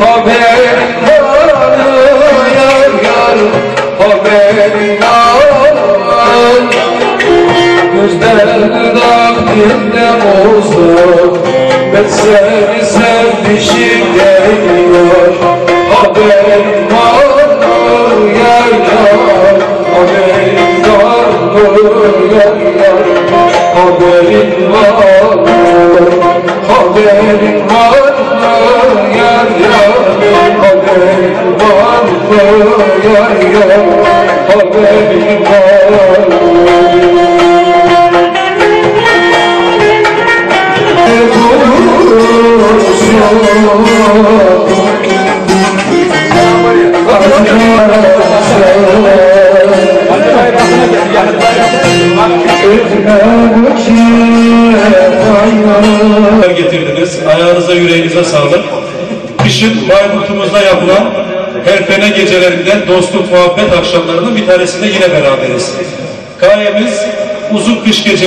haberin var yar yar haberin var Gözlerinde aktiftem olsa Ben seni sevmişim geliyor Haberin var yar yar yar Haberin var getirdiniz. Ayağınıza yüreğinize sağlık. Kışın Bayburt'umuzda yapılan Herfene gecelerinden dostluk muhabbet akşamlarının bir tanesinde yine beraberiz. Gayemiz uzun kış gece.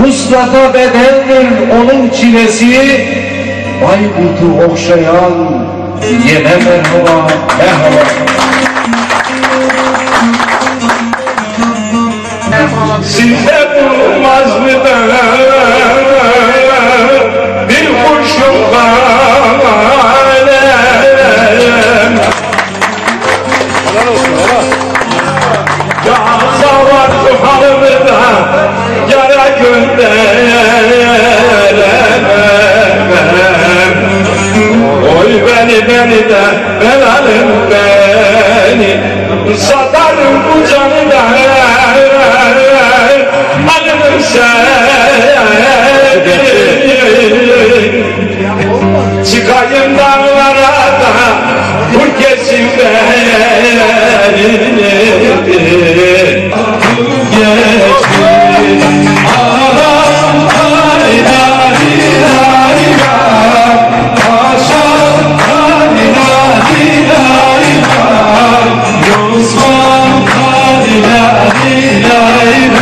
Mustafa bedendir onun çilesi. Bayburt'u okşayan Yine merhaba merhaba Sizde bulunmaz mı? Bir kurşun de belalım beni Satarım bu canı da Alırım seni Çıkayım dağlara da Vur kesin night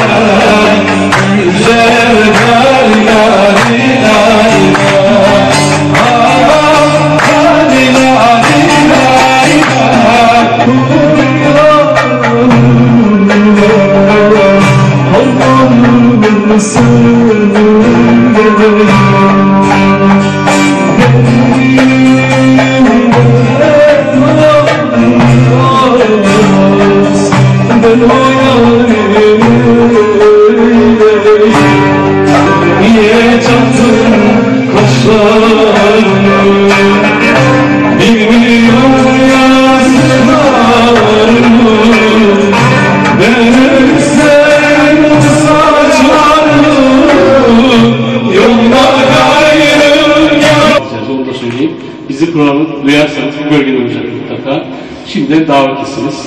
Bizi programı duyarsanız bu bölgede olacak mutlaka. Şimdi davetlisiniz.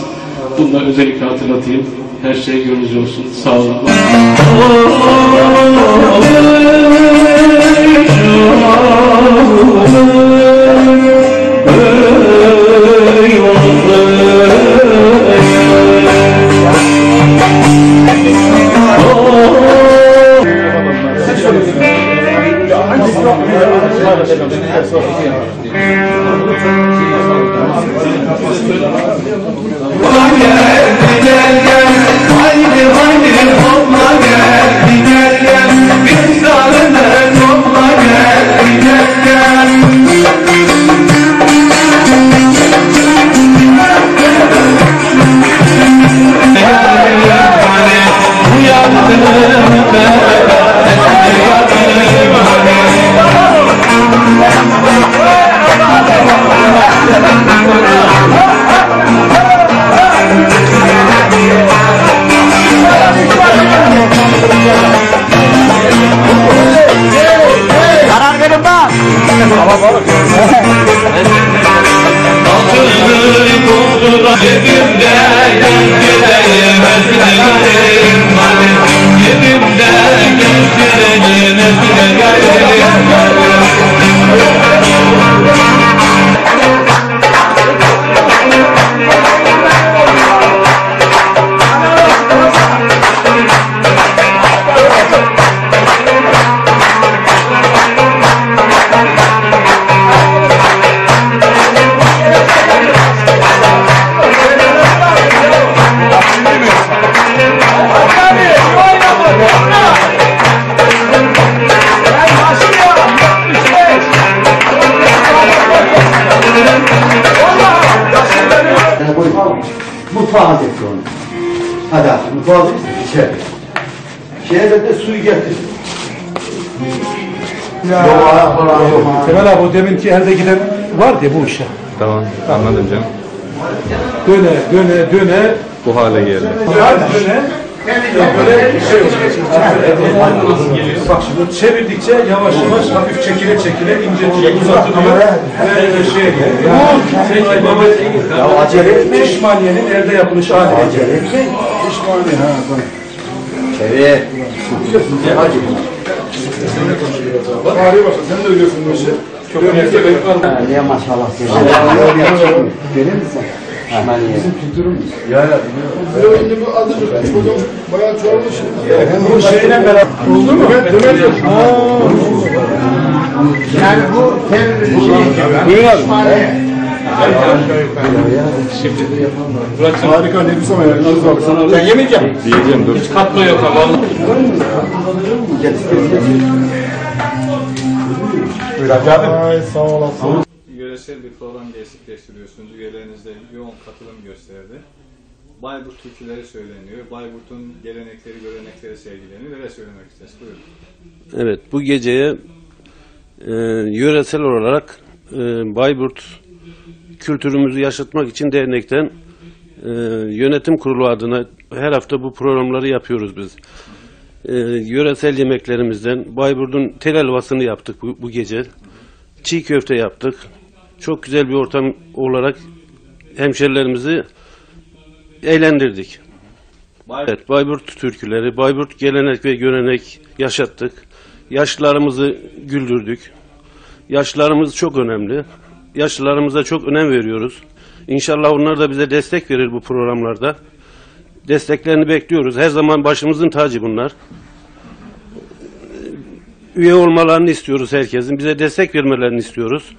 Bunu da özellikle hatırlatayım. Her şey gönlünüzce olsun. Sağ olun. Yeah. Mutfağa getir. İçeri. Şeye de suyu getir. Ya. Yok falan yok. Temel abi o deminki elde giden var diye bu işe. Tamam, anladım canım. Döne, döne, döne. Bu hale geldi. Döne. Böyle şey Bak şimdi çevirdikçe yavaş yavaş hafif çekile çekile ince ince uzatılıyor. Ve şey Ya acele etme. pişmaniyenin elde yapılış hali. Acele etme. Pişmaniye ha. Bak. Çevir. Hadi. Ha, Niye maşallah diyorsun? Gelir misin? Pişmaniye. Bizim kültürümüz. Ya ya Bu şeyle beraber oldu mu? Yani bu Buyur abi. Harika ne güzel ya. Sen yemek yap. Diyeceğim dur. Hiç Katma yok ama. yöresel bir program gerçekleştiriyorsunuz. Üyelerinizde yoğun katılım gösterdi. Bayburt türküleri söyleniyor. Bayburt'un gelenekleri, görenekleri sergileniyor. Neler söylemek istersiniz? Buyurun. Evet, bu geceye e, yöresel olarak e, Bayburt kültürümüzü yaşatmak için dernekten e, yönetim kurulu adına her hafta bu programları yapıyoruz biz. E, yöresel yemeklerimizden Bayburt'un tel helvasını yaptık bu, bu gece. Çiğ köfte yaptık. Çok güzel bir ortam olarak hemşerilerimizi eğlendirdik. Evet, Bayburt türküleri, Bayburt gelenek ve görenek yaşattık. Yaşlılarımızı güldürdük. Yaşlılarımız çok önemli. Yaşlılarımıza çok önem veriyoruz. İnşallah onlar da bize destek verir bu programlarda. Desteklerini bekliyoruz. Her zaman başımızın tacı bunlar. Üye olmalarını istiyoruz herkesin. Bize destek vermelerini istiyoruz.